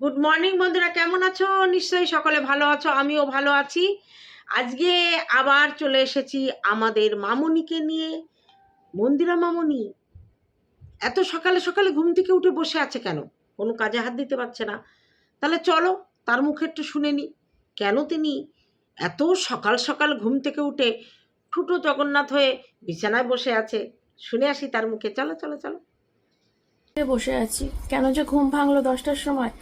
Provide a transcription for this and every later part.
Good morning বন্ধুরা। কেমন আছো? নিশ্চয়ই সকলে ভালো আছো, আমিও ভালো আছি। আজকে আবার চলে এসেছি আমাদের মামুনিকে নিয়ে। মন্দিরা মামুনি, এত সকালে সকালে ঘুম থেকে উঠে বসে আছে কেন? কোনো কাজে হাত দিতে পারছে না। তাহলে চলো, তার মুখে একটু শুনে নি। কেন তিনি এত সকাল সকাল ঘুম থেকে উঠে ঠুটো জগন্নাথ হয়ে বিছানায় বসে আছে? শুনে আসি তার মুখে। চলো চলো চলো। বসে আছি। কেন যে ঘুম ভাঙলো দশটার সময়?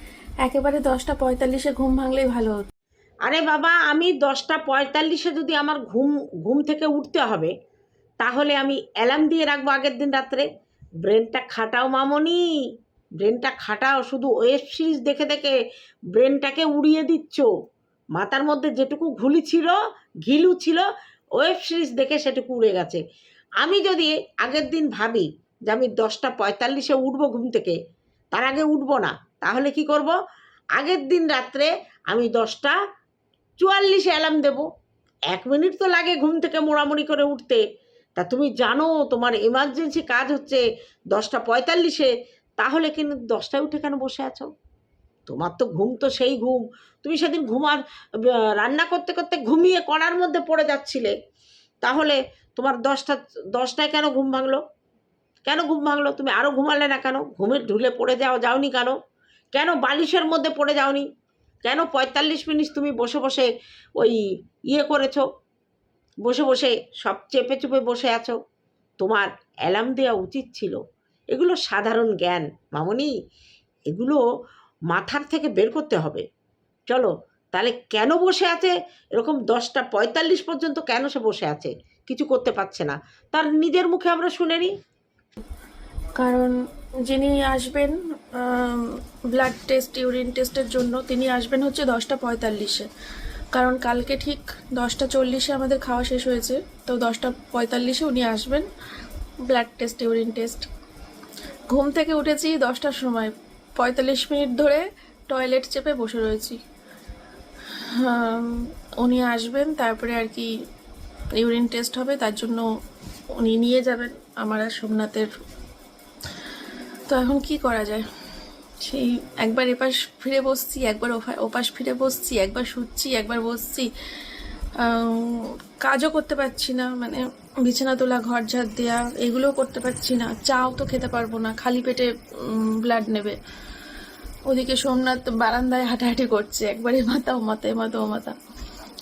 একেবারে দশটা পঁয়তাল্লিশে ঘুম ভাঙলেই ভালো হতো। আরে বাবা, আমি দশটা পঁয়তাল্লিশে যদি আমার ঘুম ঘুম থেকে উঠতে হবে, তাহলে আমি অ্যালার্ম দিয়ে রাখব আগের দিন রাত্রে। ব্রেনটা খাটাও মামনি ব্রেনটা খাটাও, শুধু ওয়েব সিরিজ দেখে দেখে ব্রেনটাকে উড়িয়ে দিচ্ছ। মাথার মধ্যে যেটুকু ঘুলি ছিল, ঘিলু ছিল ওয়েব সিরিজ দেখে সেটুকু উড়ে গেছে। আমি যদি আগের দিন ভাবি যে আমি দশটা পঁয়তাল্লিশে উঠবো ঘুম থেকে, তার আগে উঠবো না, তাহলে কি করব? আগের দিন রাত্রে আমি দশটা চুয়াল্লিশে অ্যালার্ম দেবো। এক মিনিট তো লাগে ঘুম থেকে মোড়ামুড়ি করে উঠতে। তা তুমি জানো, তোমার এমার্জেন্সি কাজ হচ্ছে দশটা পঁয়তাল্লিশে। তাহলে কিন্তু দশটায় উঠে কেন বসে আছো? তোমার তো ঘুম তো সেই ঘুম। তুমি সেদিন ঘুমার রান্না করতে করতে ঘুমিয়ে কড়ার মধ্যে পড়ে যাচ্ছিলে। তাহলে তোমার দশটা, দশটায় কেন ঘুম ভাঙলো? কেন ঘুম ভাঙলো? তুমি আরও ঘুমালে না কেন? ঘুমের ঢুলে পড়ে যাও, যাওনি কেন? কেন বালিশের মধ্যে পড়ে যাওনি? কেন পঁয়তাল্লিশ মিনিট তুমি বসে বসে ওই ইয়ে করেছ? বসে বসে সব চেপে চুপে বসে আছো? তোমার অ্যালার্ম দেওয়া উচিত ছিল। এগুলো সাধারণ জ্ঞান, মামনি। এগুলো মাথার থেকে বের করতে হবে। চলো, তাহলে কেন বসে আছে? এরকম দশটা পঁয়তাল্লিশ পর্যন্ত কেন সে বসে আছে? কিছু করতে পারছে না। তার নিজের মুখে আমরা শুনে নিই। কারণ যিনি আসবেন ব্লাড টেস্ট ইউরিন টেস্টের জন্য, তিনি আসবেন হচ্ছে দশটা পঁয়তাল্লিশে। কারণ কালকে ঠিক দশটা চল্লিশে আমাদের খাওয়া শেষ হয়েছে, তো দশটা পঁয়তাল্লিশে উনি আসবেন ব্লাড টেস্ট ইউরিন টেস্ট ঘুম থেকে উঠেছি দশটার সময়, পঁয়তাল্লিশ মিনিট ধরে টয়লেট চেপে বসে রয়েছি। উনি আসবেন, তারপরে আর কি ইউরিন টেস্ট হবে, তার জন্য উনি নিয়ে যাবেন, আমার আর সোমনাথের তো এখন কি করা যায়? সেই একবার এপাশ ফিরে বসছি, একবার ওপাশ ফিরে বসছি, একবার শুচ্ছি, একবার বসছি। কাজও করতে পারছি না মানে বিছানা তোলা, ঘর ঝাড় দেওয়া এগুলোও করতে পারছি না। চাও তো খেতে পারব না, খালি পেটে ব্লাড নেবে। ওদিকে সোমনাথ বারান্দায় হাঁটাহাঁটি করছে, একবার মাথা ও মাথা এ মাথা ও মাথা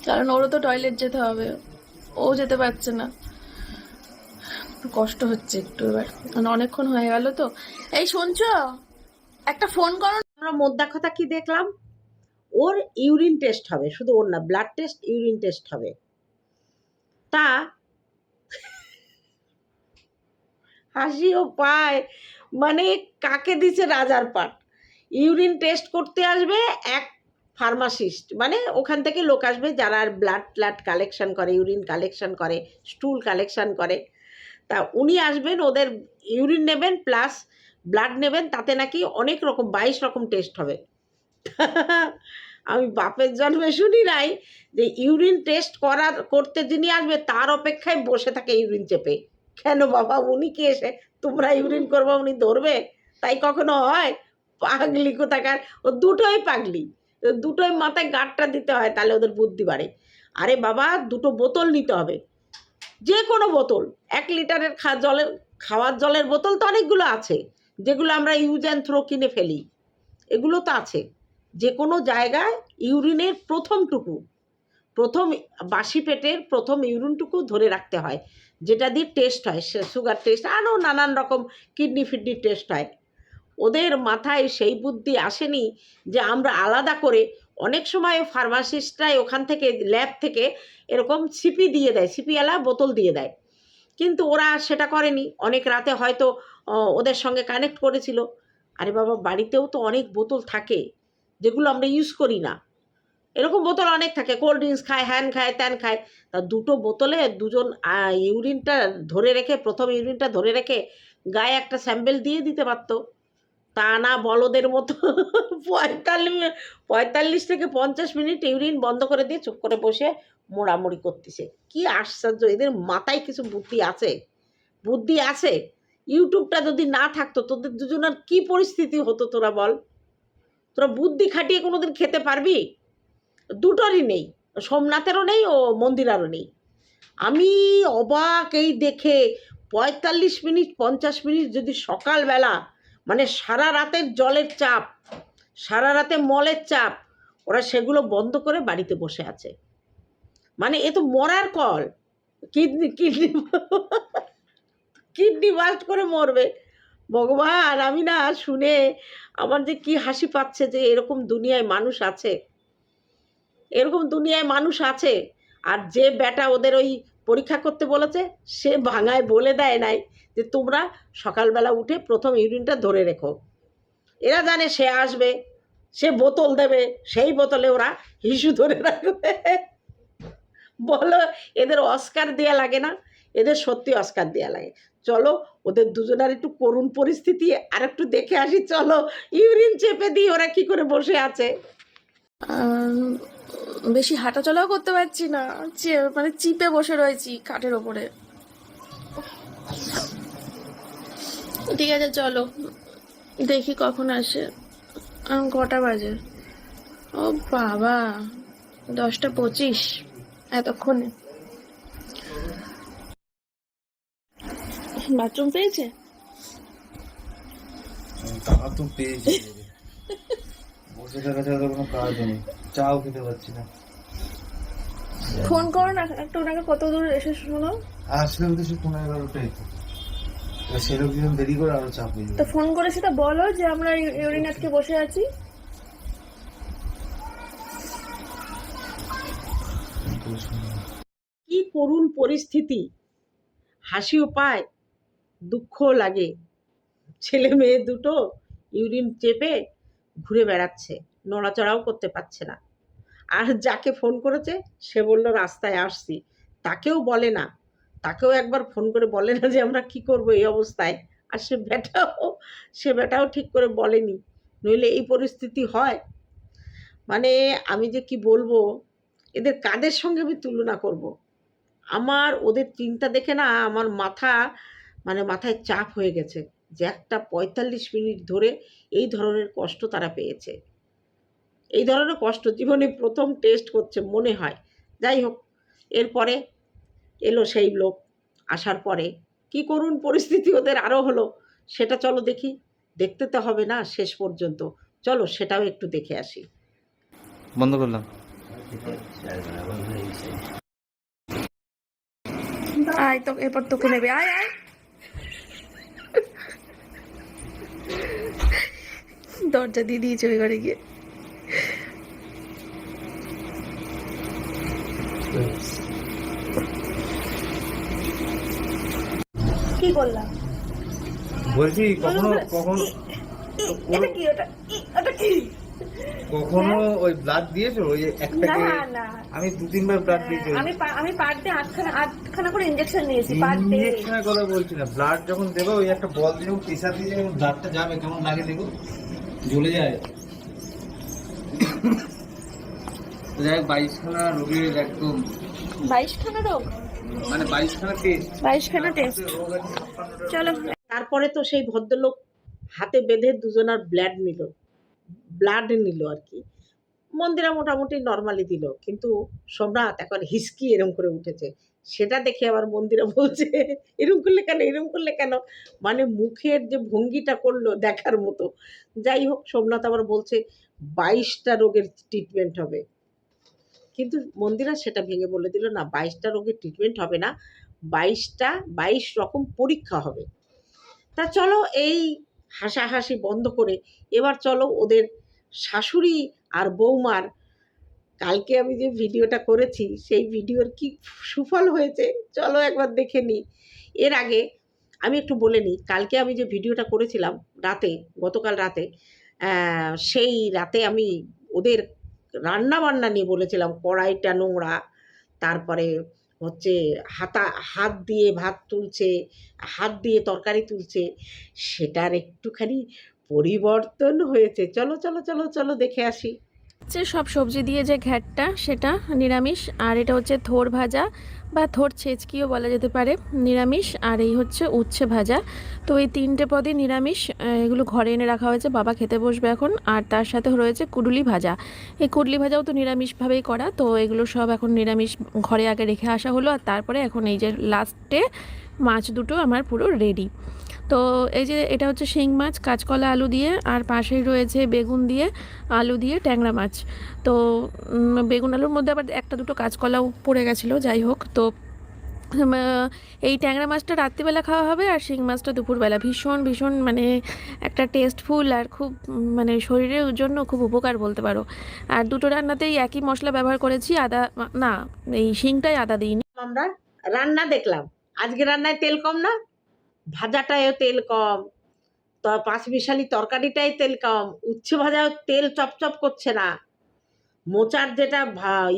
কারণ ওরও তো টয়লেট যেতে হবে, ও যেতে পারছে না। কষ্ট হচ্ছে একটু এবার। কারণ অনেকক্ষণ হয়ে গেল তো। এই শুনছ? একটা ফোন করো। আমরা মোদ্দা কথা কি দেখলাম? ওর ইউরিন টেস্ট হবে, শুধু ওর না, ব্লাড টেস্ট, ইউরিন টেস্ট হবে। তা হাসিও পায় মানে কাকে দিছে রাজার পাট? ইউরিন টেস্ট করতে আসবে এক ফার্মাসিস্ট মানে ওখান থেকে লোক আসবে যারা ব্লাড ট্লাড কালেকশন করে, ইউরিন কালেকশন করে, স্টুল কালেকশন করে। তা উনি আসবেন, ওদের ইউরিন নেবেন প্লাস ব্লাড নেবেন, তাতে নাকি অনেক রকম, বাইশ রকম টেস্ট হবে। আমি বাপের জন্মে শুনি নাই যে ইউরিন টেস্ট করার, করতে যিনি আসবে, তার অপেক্ষায় বসে থাকে ইউরিন চেপে। কেন বাবা, উনি কি এসে, তোমরা ইউরিন করব, উনি ধরবে? তাই কখনো হয়? পাগলি কোথাকার? ও দুটোই পাগলি। দুটোই মাথায় গাঁটটা দিতে হয়, তাহলে ওদের বুদ্ধি বাড়ে। আরে বাবা, দুটো বোতল নিতে হবে। যে কোনো বোতল, এক লিটারের খা জলের খাওয়ার জলের বোতল তো অনেকগুলো আছে, যেগুলো আমরা ইউজ অ্যান্ড থ্রো কিনে ফেলি, এগুলো তো আছে। যে কোনো জায়গায় ইউরিনের প্রথমটুকু প্রথম বাসি পেটের প্রথম ইউরিনটুকু ধরে রাখতে হয়, যেটা দিয়ে টেস্ট হয় সুগার টেস্ট আরও নানান রকম কিডনি ফিডনি টেস্ট হয়। ওদের মাথায় সেই বুদ্ধি আসেনি যে আমরা আলাদা করে অনেক সময় ফার্মাসিস্টরাই ওখান থেকে ল্যাব থেকে এরকম ছিপি দিয়ে দেয় সিপিওয়ালা বোতল দিয়ে দেয়। কিন্তু ওরা সেটা করেনি। অনেক রাতে হয়তো ওদের সঙ্গে কানেক্ট করেছিল। আরে বাবা, বাড়িতেও তো অনেক বোতল থাকে, যেগুলো আমরা ইউজ করি না। এরকম বোতল অনেক থাকে কোল্ড ড্রিঙ্কস খায় হ্যান খায় ত্যান খায়। তা দুটো বোতলে দুজন ইউরিনটা ধরে রেখে, প্রথম ইউরিনটা ধরে রেখে গায়ে একটা স্যাম্পেল দিয়ে দিতে পারতো। তা না বলদের মতো পঁয়তাল্লিশ পঁয়তাল্লিশ থেকে পঞ্চাশ মিনিট ইউরিন বন্ধ করে দিয়ে চুপ করে বসে মোড়ামুড়ি করতেছে। কি আশ্চর্য, এদের মাথায় কিছু বুদ্ধি আছে? বুদ্ধি আছে? ইউটিউবটা যদি না থাকতো, তোদের দুজনের কি পরিস্থিতি হতো তোরা বল? তোরা বুদ্ধি খাটিয়ে কোনোদিন খেতে পারবি? দুটোরই নেই, সোমনাথেরও নেই ও মন্দিরারও নেই। আমি অবাক এই দেখে পঁয়তাল্লিশ মিনিট, পঞ্চাশ মিনিট যদি সকালবেলা মানে সারা রাতের জলের চাপ, সারা রাতে মলের চাপ, ওরা সেগুলো বন্ধ করে বাড়িতে বসে আছে। মানে এ তো মরার কল। কিডনি কিডনি কিডনি বাস্ট করে মরবে। ভগবান, আমি না শুনে আমার যে কি হাসি পাচ্ছে যে এরকম দুনিয়ায় মানুষ আছে। এরকম দুনিয়ায় মানুষ আছে। আর যে বেটা ওদের ওই পরীক্ষা করতে বলেছে, সে ভাঙায় বলে দেয় নাই যে তোমরা সকালবেলা উঠে প্রথম ইউরিনটা ধরে রেখো। এরা জানে সে আসবে, সে বোতল দেবে, সেই বোতলে ওরা হিসু ধরে রাখবে। বলো, এদের অস্কার দেয়া লাগে না, এদের সত্যি অস্কার দেয়া লাগে। চলো, ওদের দুজনের একটু করুণ পরিস্থিতি আর একটু দেখে আসি, চলো, ইউরিন চেপে দিই, ওরা কি করে বসে আছে? বেশি হাঁটাচলাও করতে পারছি না। মানে চিপে বসে রয়েছি খাটের ওপরে। ঠিক আছে চলো। দেখি কখন আসে। কটা বাজে? ও বাবা দশটা পঁচিশ এতক্ষণে। বাথরুম পেয়েছে? তা তো পেয়েছি। থাকা ছাড়া তো কোনো কাজ নেই। চাও খেতে পারছি না। ফোন করো না একটু ওনাকে কত দূর এসে শোনো। আসলেও তো সে পনেরো এগারোটাই তো সেরকম যখন দেরি করে আরও চাপ হয়ে তো ফোন করে সেটা বলো যে আমরা ইউরিন আজকে বসে আছি। কি করুণ পরিস্থিতি। হাসিও পায় দুঃখও লাগে। ছেলে মেয়ে দুটো ইউরিন চেপে ঘুরে বেড়াচ্ছে, নড়াচড়াও করতে পারছে না। আর যাকে ফোন করেছে, সে বলল, রাস্তায় আসছি। তাকেও বলে না। তাকেও একবার ফোন করে বলে না যে, আমরা কি করব এই অবস্থায়? আর সে বেটাও সে বেটাও ঠিক করে বলেনি। নইলে এই পরিস্থিতি হয়। মানে আমি যে কি বলব, এদের কাদের সঙ্গে আমি তুলনা করব। আমার, ওদের চিন্তা দেখে না আমার মাথা মানে মাথায় চাপ হয়ে গেছে। যে একটা পঁয়তাল্লিশ মিনিট ধরে এই ধরনের কষ্ট তারা পেয়েছে। এই ধরনের কষ্ট জীবনে প্রথম টেস্ট করছে মনে হয়। যাই হোক এরপরে এলো সেই লোক আসার পরে কি করুন পরিস্থিতি ওদের আরও হলো সেটা চলো দেখি। দেখতে তো হবে না শেষ পর্যন্ত। চলো সেটাও একটু দেখে আসি। বন্ধ করলাম। আয় তো এরপর তোকে নেবে। আয় আয়। দরজা দিয়ে দিয়েছে ওই ঘরে গিয়ে। কি করলাম বলছি কখনো কখনো এটা কি ওটা ওটা কি? কখনো ওই ব্লাড দিয়েছ? ওই একটাকে না না। আমি দু তিনবার ব্লাড দিয়েছি। আমি আমি পার ডে আটখানা আটখানা করে ইঞ্জেকশন নিয়েছি পার ডে ইঞ্জেকশনের কথা বলছি না ব্লাড যখন দেবে ওই একটা বল দিয়ে প্রেশার দিয়ে যখন ব্লাডটা যাবে কেমন লাগে দেখো? জ্বলে যায়। যাই হোক বাইশখানা রোগীর একদম বাইশখানা রোগ? মানে বাইশখানা টেস্ট বাইশখানা টেস্ট চলো। তারপরে তো সেই ভদ্রলোক হাতে বেঁধে দুজনার ব্লাড নিল। ব্লাড নিল আর কি। মন্দিরা মোটামুটি নর্মালি দিল। কিন্তু সোমনাথ এখন হিসকি এরম করে উঠেছে। সেটা দেখে আবার মন্দিরা বলছে, এরম করলে কেন? এরম করলে কেন? মানে মুখের যে ভঙ্গিটা করল দেখার মতো। যাই হোক সোমনাথ আবার বলছে, বাইশটা রোগের ট্রিটমেন্ট হবে। কিন্তু মন্দিরা সেটা ভেঙে বলে দিল, না, বাইশটা রোগের ট্রিটমেন্ট হবে না। বাইশটা, বাইশ রকম পরীক্ষা হবে। তা চলো, এই হাসাহাসি বন্ধ করে এবার চলো ওদের শাশুড়ি আর বৌমার, কালকে আমি যে ভিডিওটা করেছি, সেই ভিডিওর কি সুফল হয়েছে, চলো একবার দেখে নিই। এর আগে আমি একটু বলে নিই, কালকে আমি যে ভিডিওটা করেছিলাম রাতে, গতকাল রাতে সেই রাতে আমি ওদের রান্না বান্না নিয়ে বলেছিলাম, কড়াইটা নোংরা, তারপরে হচ্ছে হাতা, হাত দিয়ে ভাত তুলছে, হাত দিয়ে তরকারি তুলছে, সেটার একটুখানি পরিবর্তন হয়েছে। চলো চলো চলো চলো দেখে আসি। হচ্ছে সব সবজি দিয়ে যে ঘ্যাটটা, সেটা নিরামিষ, আর এটা হচ্ছে থোর ভাজা বা থোর ছেচকিও বলা যেতে পারে, নিরামিষ, আর এই হচ্ছে উচ্ছে ভাজা। তো এই তিনটে পদই নিরামিষ এগুলো ঘরে এনে রাখা হয়েছে, বাবা খেতে বসবে এখন, আর তার সাথে রয়েছে কুডুলি ভাজা। এই কুডলি ভাজাও তো নিরামিষভাবেই করা, তো এগুলো সব এখন নিরামিষ ঘরে আগে রেখে আসা হলো, আর তারপরে এখন এই যে লাস্টে মাছ দুটো আমার পুরো রেডি তো এই যে এটা হচ্ছে শিং মাছ, কাঁচকলা আলু দিয়ে, আর পাশেই রয়েছে বেগুন দিয়ে, আলু দিয়ে ট্যাংরা মাছ। তো বেগুন আলুর মধ্যে আবার একটা দুটো কাঁচকলাও পড়ে গেছিল, যাই হোক। তো এই ট্যাংরা মাছটা রাত্রিবেলা খাওয়া হবে, আর শিং মাছটা দুপুরবেলা। ভীষণ ভীষণ মানে একটা টেস্টফুল আর খুব মানে শরীরের জন্য খুব উপকার বলতে পারো। আর দুটো রান্নাতেই একই মশলা ব্যবহার করেছি, আদা, না, এই শিংটাই আদা দিইনি। আমরা রান্না দেখলাম। আজকে রান্নায় তেল কম না? ভাজাটায়ও তেল কম, তো পাঁচ মিশালি তরকারিটাই তেল কম, উচ্ছে ভাজাও তেল চপচপ করছে না। মোচার যেটা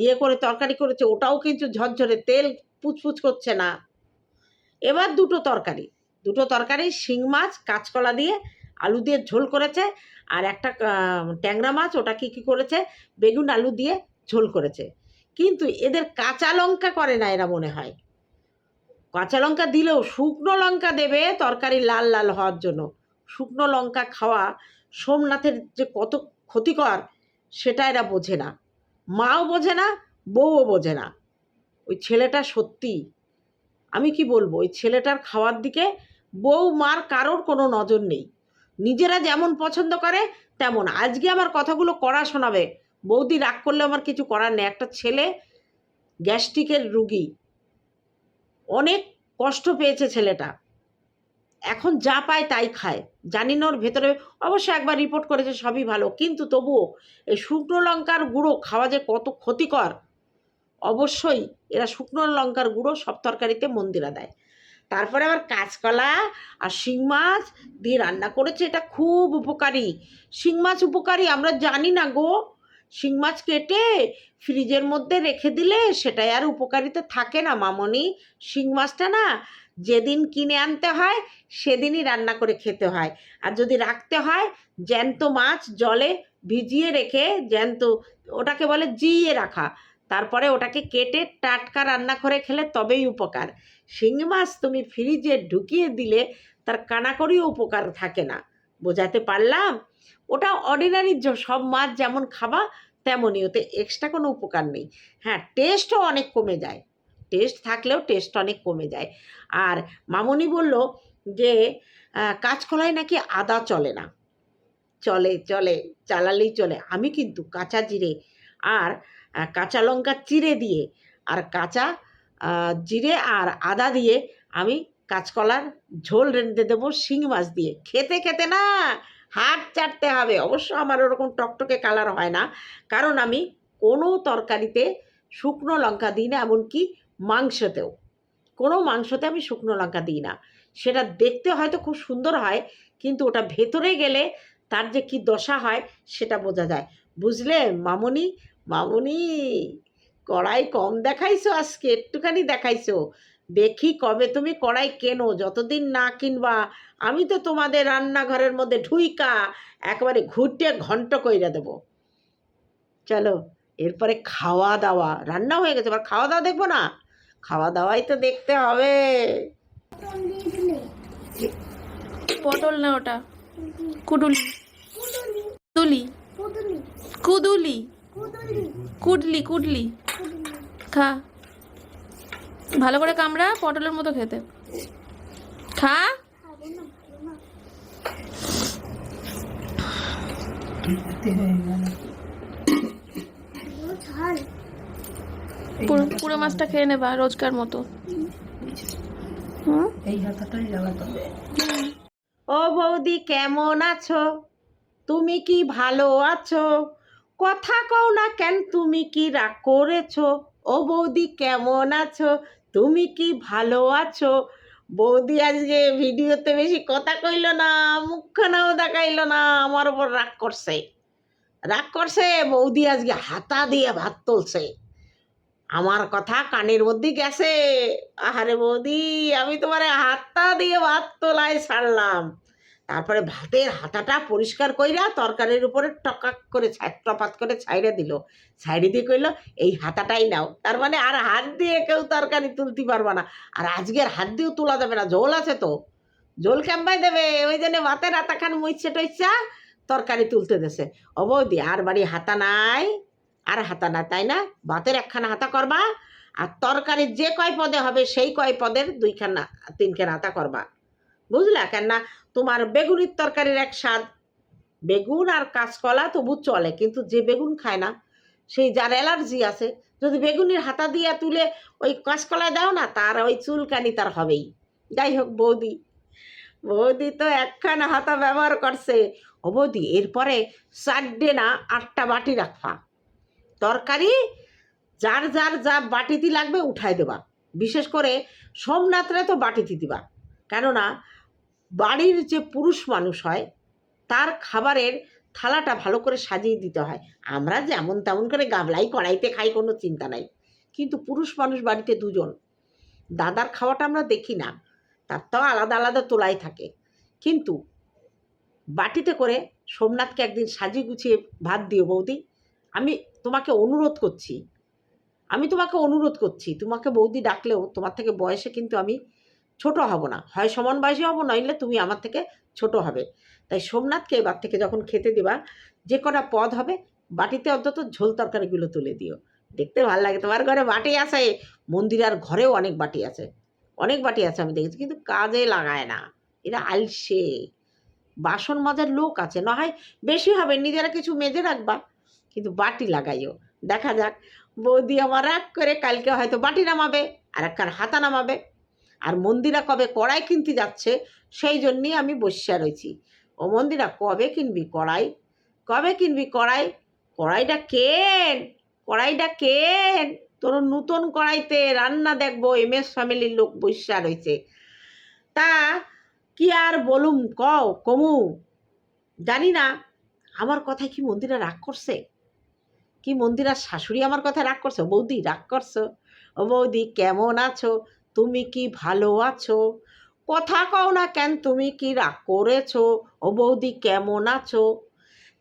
ইয়ে করে, তরকারি করেছে, ওটাও কিন্তু ঝরঝরে, তেল পুচপুচ করছে না। এবার দুটো তরকারি দুটো তরকারি, শিং মাছ, কাঁচকলা দিয়ে আলু দিয়ে ঝোল করেছে, আর একটা ট্যাংরা মাছ, ওটা কি, কী করেছে, বেগুন আলু দিয়ে ঝোল করেছে। কিন্তু এদের কাঁচা লঙ্কা করে না এরা মনে হয়। কাঁচা লঙ্কা দিলেও শুকনো লঙ্কা দেবে তরকারি লাল লাল হওয়ার জন্য। শুকনো লঙ্কা খাওয়া সোমনাথের যে কত ক্ষতিকর সেটা এরা বোঝে না। মাও বোঝে না, বউও বোঝে না। ওই ছেলেটা সত্যি, আমি কি বলব, ওই ছেলেটার খাওয়ার দিকে বউ মার কারোর কোনো নজর নেই। নিজেরা যেমন পছন্দ করে, তেমন। আজকে আমার কথাগুলো কড়া শোনাবে। বৌদি রাগ করলে আমার কিছু করার নেই। একটা ছেলে গ্যাস্ট্রিকের রুগী অনেক কষ্ট পেয়েছে ছেলেটা। এখন যা পায় তাই খায়। জানি না ওর ভেতরে, অবশ্য একবার রিপোর্ট করেছে সবই ভালো, কিন্তু তবুও এই শুকনো লঙ্কার গুঁড়ো খাওয়া যে কত ক্ষতিকর, অবশ্যই এরা শুকনো লঙ্কার গুঁড়ো সব তরকারিতে মন্দিরা দেয়। তারপরে আবার কাঁচকলা আর শিং মাছ দিয়ে রান্না করেছে, এটা খুব উপকারী। শিং মাছ উপকারী, আমরা জানি না গো। শিং মাছ কেটে ফ্রিজের মধ্যে রেখে দিলে সেটাই আর উপকারিতা থাকে না, মামনি। শিং মাছটা না যেদিন কিনে আনতে হয়, সেদিনই রান্না করে খেতে হয়। আর যদি রাখতে হয়, জ্যান্ত মাছ জলে ভিজিয়ে রেখে জ্যান্ত, ওটাকে বলে জিয়ে রাখা। তারপরে ওটাকে কেটে টাটকা রান্না করে খেলে তবেই উপকার। শিঙি মাছ তুমি ফ্রিজে ঢুকিয়ে দিলে তার কানাকড়িও উপকার থাকে না। বোঝাতে পারলাম? ওটা অর্ডিনারি সব মাছ যেমন খাবা তেমনই, ওতে এক্সট্রা কোনো উপকার নেই। হ্যাঁ টেস্টও অনেক কমে যায়। টেস্ট থাকলেও টেস্ট অনেক কমে যায়। আর মামনি বলল যে কাঁচকলায় নাকি আদা চলে না। চলে চলে, চালালেই চলে। আমি কিন্তু কাঁচা জিরে আর কাঁচা লঙ্কা চিড়ে দিয়ে আর কাঁচা জিরে আর আদা দিয়ে আমি কাঁচকলার ঝোল রেঁধে দেবো শিং মাছ দিয়ে। খেতে খেতে না! হাত চাটতে হবে। অবশ্য আমার ওরকম টকটকে কালার হয় না। কারণ আমি কোনো তরকারিতে শুকনো লঙ্কা দিই না, এমনকি মাংসতেও। কোনো মাংসতে আমি শুকনো লঙ্কা দিই না। সেটা দেখতে হয়তো খুব সুন্দর হয়, কিন্তু ওটা ভেতরে গেলে তার যে কি দশা হয়, সেটা বোঝা যায়। বুঝলে মামনি? মামনি, কড়াই কম দেখাইছো আজকে, একটুখানি দেখাইছো। দেখি কবে তুমি কড়াই কেনো, যতদিন না কিনবা। আমি তো তোমাদের রান্নাঘরের মধ্যে ঢুইকা একেবারে ঘুরতে ঘন্ট কইরা দেবো। চলো, এরপরে খাওয়া দাওয়া রান্না হয়ে গেছে, এবার খাওয়া দাওয়া দেখব না? খাওয়া দাওয়াই তো দেখতে হবে। পটল না ওটা? কুডুলি কুদুলি। কুদুলি। কুডলি কুডলি খা। ভালো করে কামড়া, পটলের মতো খেতে। খা। পুরো মাছটা খেয়ে নেবা রোজকার মতো। ও বৌদি, কেমন আছো? তুমি কি ভালো আছো? কথা কও না কেন, তুমি কি রাগ করেছ? ও বৌদি কেমন আছো? তুমি কি ভালো আছো? বৌদি আজকে ভিডিওতে বেশি কথা কইলো না, মুখখানাও দেখাইল না, আমার ওপর রাগ করছে। রাগ করছে, বৌদি আজকে হাতা দিয়ে ভাত তুলছে। আমার কথা কানের মধ্যে গেছে। আহারে বৌদি, আমি তোমার হাতটা দিয়ে ভাত তোলায় ছাড়লাম। তারপরে ভাতের হাতাটা পরিষ্কার কইরা তরকারির উপরে টকাক করে টপাত করে ছাইড়ে দিল। ছাইড়ে দিয়ে কইলো, এই হাতাটাই নাও। তার মানে আর হাত দিয়ে কেউ তরকারি তুলতে পারবে না। আর আজকের হাত দিয়েও তোলা যাবে না, জোল আছে তো। জোল কেমবাই দেবে? ওই জন্য ভাতের হাতা খান মুইছে টইছা তরকারি তুলতে দেছে। ও আর বাড়ি হাতা নাই, আর হাতা না তাই না? ভাতের একখানা হাতা করবা, আর তরকারির যে কয় পদে হবে, সেই কয় পদের দুইখানা, তিনখানা হাতা করবা। বুঝলা? কেন তোমার বেগুনির তরকারির এক স্বাদ। বেগুন আর কাঁচকলা তবু চলে, কিন্তু যে বেগুন খায় না, সেই যার অ্যালার্জি আছে, যদি বেগুনির হাতা দিয়ে তুলে ওই কাঁচকলায় দাও না, তার ওই চুলকানি তার হবেই। যাই হোক, বৌদি। বৌদি তো একখানা হাতা ব্যবহার করছে। ও বৌদি, এরপরে চারটে না আটটা বাটি রাখবা। তরকারি, যার যার যা বাটিতে লাগবে উঠাই দেবা। বিশেষ করে সোমনাথরে তো বাটিতে দিবা। কেননা বাড়ির যে পুরুষ মানুষ হয়, তার খাবারের থালাটা ভালো করে সাজিয়ে দিতে হয়। আমরা যেমন তেমন করে গাবলাই কড়াইতে খাই, কোনো চিন্তা নাই। কিন্তু পুরুষ মানুষ বাড়িতে দুজন, দাদার খাওয়াটা আমরা দেখি না, তার তো আলাদা আলাদা তোলাই থাকে। কিন্তু বাটিতে করে সোমনাথকে একদিন সাজিয়ে গুছিয়ে ভাত দিও বৌদি, আমি তোমাকে অনুরোধ করছি, আমি তোমাকে অনুরোধ করছি, তোমাকে বৌদি ডাকলেও তোমার থেকে বয়সে কিন্তু আমি ছোট হব না। হয় সমান বয়সী হব, নইলে তুমি আমার থেকে ছোট হবে। তাই সোমনাথকে এবার থেকে যখন খেতে দেবা, যে কটা পদ হবে, বাটিতে অন্তত ঝোল তরকারিগুলো তুলে দিও। দেখতে ভালো লাগে, তোমার ঘরে বাটি আছে। মন্দির আর ঘরেও অনেক বাটি আছে। অনেক বাটি আছে আমি দেখেছি, কিন্তু কাজে লাগায় না। এরা আলসে। বাসন মাজার লোক আছে, না হয় বেশি হবে, নিজেরা কিছু মেজে রাখবা, কিন্তু বাটি লাগাইও। দেখা যাক, বৌদি আমার রাগ করে কালকে হয়তো বাটি নামাবে, আর একখান হাতা নামাবে। আর মন্দিরা কবে কড়াই কিনতে যাচ্ছে, সেই জন্যেই আমি বসিয়া রয়েছি। ও মন্দিরা, কবে কিনবি কড়াই? কবে কিনবি কড়াই? কড়াইটা কেন? কড়াইটা কেন? তোর নতুন কড়াইতে রান্না দেখব এম এস ফ্যামিলির লোক বসিয়া রয়েছে। তা কি আর বলুম কও, কমু? জানি না, আমার কথায় কি মন্দিরা রাগ করছে? কি মন্দিরার শাশুড়ি আমার কথা রাগ করছ? বৌদি, রাগ করছ? ও বৌদি, কেমন আছো? তুমি কি ভালো আছো? কথা কও না কেন তুমি কি রাগ করেছ? ও বৌদি কেমন আছো?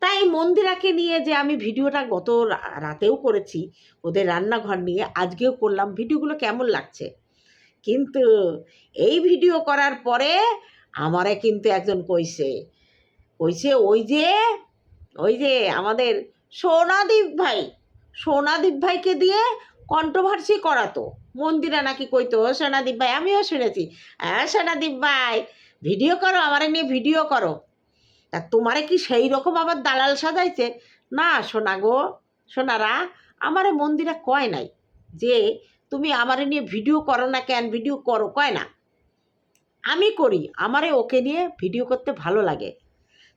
তাই মন্দিরাকে নিয়ে যে আমি ভিডিওটা গত রাতেও করেছি, ওদের রান্নাঘর নিয়ে আজকেও করলাম, ভিডিওগুলো কেমন লাগছে? কিন্তু এই ভিডিও করার পরে আমারে কিন্তু একজন কইছে কইছে ওই যে ওই যে আমাদের সোনাদীপ ভাই, সোনাদীপ ভাইকে দিয়ে কন্ট্রোভার্সি করাতো মন্দিরা নাকি কইতো, "ও সোনাদীপ ভাই, আমিও শুনেছি। হ্যাঁ সোনাদীপ ভাই, ভিডিও করো, আমারে নিয়ে ভিডিও করো। তা তোমারে কি সেই রকম আবার দালাল সাজাইছে? না সোনা গো, সোনারা, আমারে মন্দিরা কয় নাই যে, তুমি আমারে নিয়ে ভিডিও করো না কেন, ভিডিও করো, কয় না? আমি করি, আমারে ওকে নিয়ে ভিডিও করতে ভালো লাগে।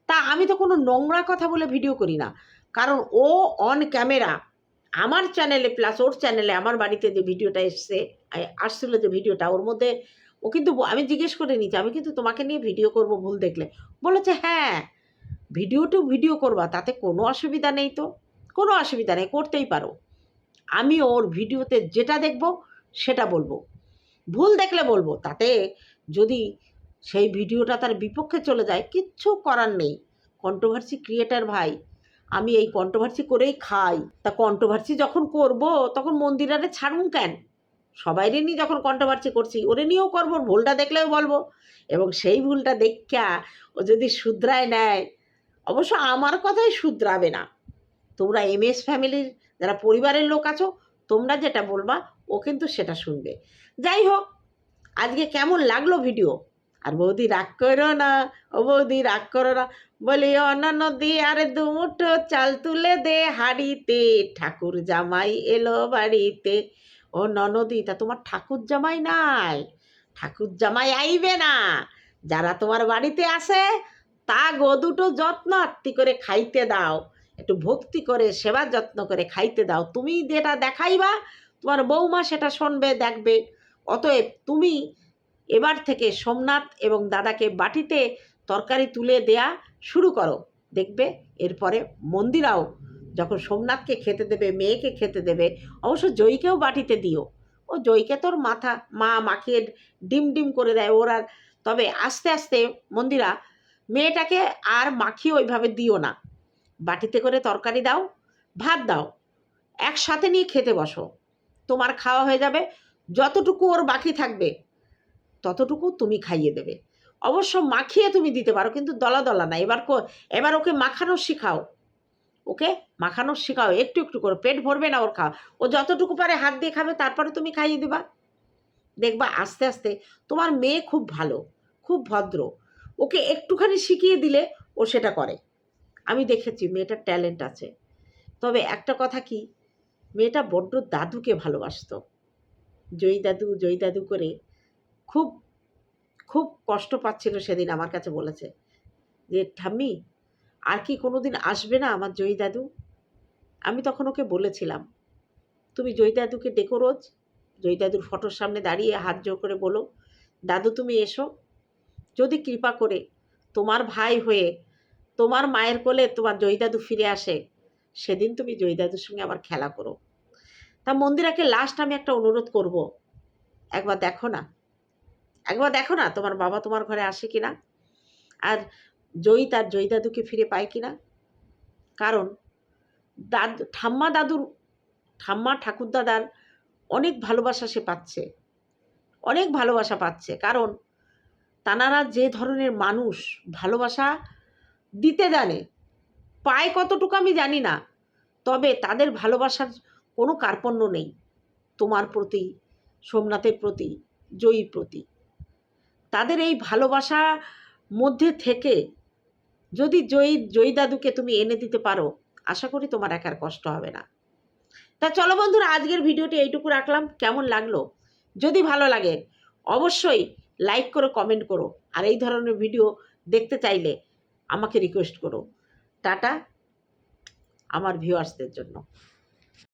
তা আমি তো কোনো নোংরা কথা বলে ভিডিও করি না। কারণ ও অন ক্যামেরা আমার চ্যানেলে প্লাস ওর চ্যানেলে আমার বাড়িতে যে ভিডিওটা এসছে আসছিল যে ভিডিওটা ওর মধ্যে ও কিন্তু আমি জিজ্ঞেস করে নিচ্ছি আমি কিন্তু তোমাকে নিয়ে ভিডিও করব ভুল দেখলে। বলেছে হ্যাঁ ভিডিও টু ভিডিও করবা, তাতে কোনো অসুবিধা নেই তো। কোনো অসুবিধা নেই, করতেই পারো। আমি ওর ভিডিওতে যেটা দেখব, সেটা বলব। ভুল দেখলে বলব, তাতে যদি সেই ভিডিওটা তার বিপক্ষে চলে যায়, কিচ্ছু করার নেই। কন্ট্রোভার্সি ক্রিয়েটার ভাই আমি এই কন্ট্রোভার্সি করেই খাই। তা কন্ট্রোভার্সি যখন করব, তখন মন্দিরারে ছাড়ুন কেন? সবাইরে নিয়ে যখন কন্ট্রোভার্সি করছি, ওরে নিয়েও করব, ভুলটা দেখলেও বলব। এবং সেই ভুলটা দেখা ও যদি শুধরায় নেয়, অবশ্য আমার কথাই শুধরাবে না। তোমরা এম এস ফ্যামিলির যারা পরিবারের লোক আছো, তোমরা যেটা বলবা, ও কিন্তু সেটা শুনবে। যাই হোক, আজকে কেমন লাগল ভিডিও আর বৌদি রাগ করো না, ও বৌদি রাগ করো না। বলি অনন্য দি আরে দুমুঠো চাল তুলে দে হাড়িতে, ঠাকুর জামাই এলো বাড়িতে। ও ননদি, তা তোমার ঠাকুর জামাই নাই? ঠাকুর জামাই আইবে না। যারা তোমার বাড়িতে আসে, তা গো দুটো যত্ন আত্মি করে খাইতে দাও। একটু ভক্তি করে, সেবা যত্ন করে খাইতে দাও। তুমি যেটা দেখাইবা, তোমার বৌমা সেটা শুনবে, দেখবে। অতএব তুমি এবার থেকে সোমনাথ এবং দাদাকে বাটিতে তরকারি তুলে দেয়া শুরু করো। দেখবে এরপরে মন্দিরাও যখন সোমনাথকে খেতে দেবে, মেয়েকে খেতে দেবে, অবশ্য জয়ীকেও বাটিতে দিও। ও জয়ীকে তোর মাথা, মা মাখিয়ে ডিম ডিম করে দেয় ওর আর। তবে আস্তে আস্তে মন্দিরা, মেয়েটাকে আর মাখিয়ে ওইভাবে দিও না। বাটিতে করে তরকারি দাও, ভাত দাও, একসাথে নিয়ে খেতে বসো। তোমার খাওয়া হয়ে যাবে, যতটুকু ওর বাকি থাকবে। ততটুকু তুমি খাইয়ে দেবে। অবশ্য মাখিয়ে তুমি দিতে পারো, কিন্তু দলা দলা না। এবার এবার ওকে মাখানো শেখাও। ওকে মাখানো শেখাও। একটু একটু করে। পেট ভরবে না ওর খাওয়া। ও যতটুকু পারে হাত দিয়ে খাবে, তারপরে তুমি খাইয়ে দেবা। দেখবা আস্তে আস্তে তোমার মেয়ে খুব ভালো, খুব ভদ্র। ওকে একটুখানি শিখিয়ে দিলে ও সেটা করে। আমি দেখেছি মেয়েটার ট্যালেন্ট আছে। তবে একটা কথা কি? মেয়েটা বড্ড দাদুকে ভালোবাসতো। জয়ী দাদু জয়ী দাদু করে খুব খুব কষ্ট পাচ্ছিল সেদিন আমার কাছে বলেছে যে, ঠাম্মি, আর কি কোনো দিন আসবে না আমার জয়ী দাদু? আমি তখন ওকে বলেছিলাম, তুমি জয়ী দাদুকে ডেকো রোজ, জয়ী দাদুর ফটোর সামনে দাঁড়িয়ে হাত জোর করে বলো, দাদু তুমি এসো, যদি কৃপা করে তোমার ভাই হয়ে তোমার মায়ের কোলে তোমার জয়ী দাদু ফিরে আসে, সেদিন তুমি জয়ী দাদুর সঙ্গে আবার খেলা করো। তা মন্দিরাকে লাস্ট আমি একটা অনুরোধ করব, একবার দেখো না। একবার দেখো না তোমার বাবা তোমার ঘরে আসে কি না আর জয়ী তার জয়ী দাদুকে ফিরে পায় কি না কারণ দাদু, ঠাম্মা দাদুর, ঠাম্মা ঠাকুরদাদার অনেক ভালোবাসা সে পাচ্ছে। অনেক ভালোবাসা পাচ্ছে। কারণ তানারা যে ধরনের মানুষ, ভালোবাসা দিতে জানে, পায় কতটুকু আমি জানি না। তবে তাদের ভালোবাসার কোনো কার্পণ্য নেই। তোমার প্রতি, সোমনাথের প্রতি, জয়ীর প্রতি। তাদের এই ভালোবাসা মধ্যে থেকে যদি জয়ী জয়ী দাদুকে তুমি এনে দিতে পারো, আশা করি তোমার একার কষ্ট হবে না। তা চলো বন্ধুরা, আজকের ভিডিওটি এইটুকু রাখলাম। কেমন লাগল? যদি ভালো লাগে, অবশ্যই লাইক করো, কমেন্ট করো। আর এই ধরনের ভিডিও দেখতে চাইলে আমাকে রিকোয়েস্ট করো। টাটা, আমার ভিউয়ার্সদের জন্য।